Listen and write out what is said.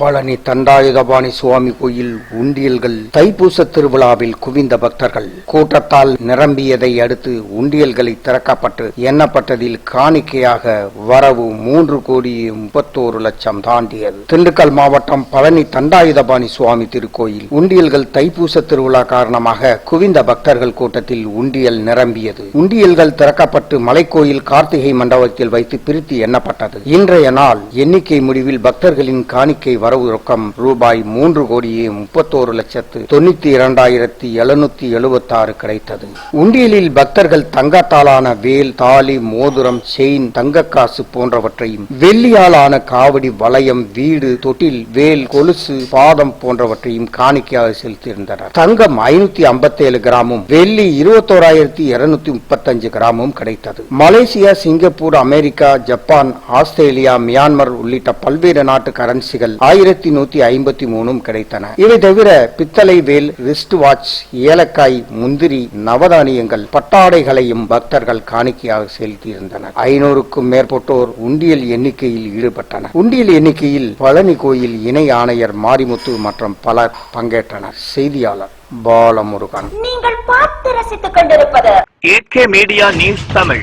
பழனி தண்டாயுதபாணி சுவாமி கோயில் உண்டியல்கள் தைப்பூச திருவிழாவில் குவிந்த பக்தர்கள். கூட்டத்தால் நிரம்பியதை அடுத்து உண்டியல்களை திறக்கப்பட்டு எண்ணப்பட்டதில் காணிக்கையாக வரவு மூன்று கோடி முப்பத்தோரு லட்சம் தாண்டியது. திண்டுக்கல் மாவட்டம் பழனி தண்டாயுதபாணி சுவாமி திருக்கோயில் உண்டியல்கள் தைப்பூச திருவிழா காரணமாக குவிந்த பக்தர்கள் கூட்டத்தில் உண்டியல் நிரம்பியது. உண்டியல்கள் திறக்கப்பட்டு மலைக்கோயில் கார்த்திகை மண்டபத்தில் வைத்து பிரித்து எண்ணப்பட்டது. இன்றைய நாள் எண்ணிக்கை முடிவில் பக்தர்களின் காணிக்கை வரவு ரொக்கம் ரூபாய் மூன்று கோடியே முப்பத்தோரு லட்சத்து தொண்ணூத்தி இரண்டாயிரத்தி எழுநூத்தி எழுபத்தி ஆறு கிடைத்தது. உண்டியலில் பக்தர்கள் தங்கத்தாலான வேல் தாலி மோதிரம் செயின் தங்கக்காசு போன்றவற்றையும் வெள்ளியாலான காவடி வளையம் வீடு தொட்டில் வேல் கொலுசு பாதம் போன்றவற்றையும் காணிக்கையாக செலுத்தியிருந்தனர். தங்கம் ஐநூத்தி ஐம்பத்தி ஏழு கிராமும் வெள்ளி இருபத்தோராயிரத்தி இருநூத்தி முப்பத்தஞ்சு கிராமும் கிடைத்தது. Malaysia Singapore America Japan Australia Myanmar உள்ளிட்ட பல்வேறு நாட்டு கரன்சிகள் ஆயிரத்தி நூத்தி ஐம்பத்தி மூணும் கிடைத்தன. இவை தவிர பித்தளை வேல் ரிஸ்ட் வாட்ச் ஏலக்காய் முந்திரி நவதானியங்கள் பட்டாடைகளையும் பக்தர்கள் காணிக்கையாக செலுத்தியிருந்தனர். ஐநூறுக்கும் மேற்பட்டோர் உண்டியல் எண்ணிக்கையில் ஈடுபட்டனர். உண்டியல் எண்ணிக்கையில் பழனி கோயில் இணை ஆணையர் மாரிமுத்து மற்றும் பலர் பங்கேற்றனர். செய்தியாளர் பாலமுருகன். நீங்கள் பார்த்து ரசித்துக் கொண்டிருப்பது media news Tamil.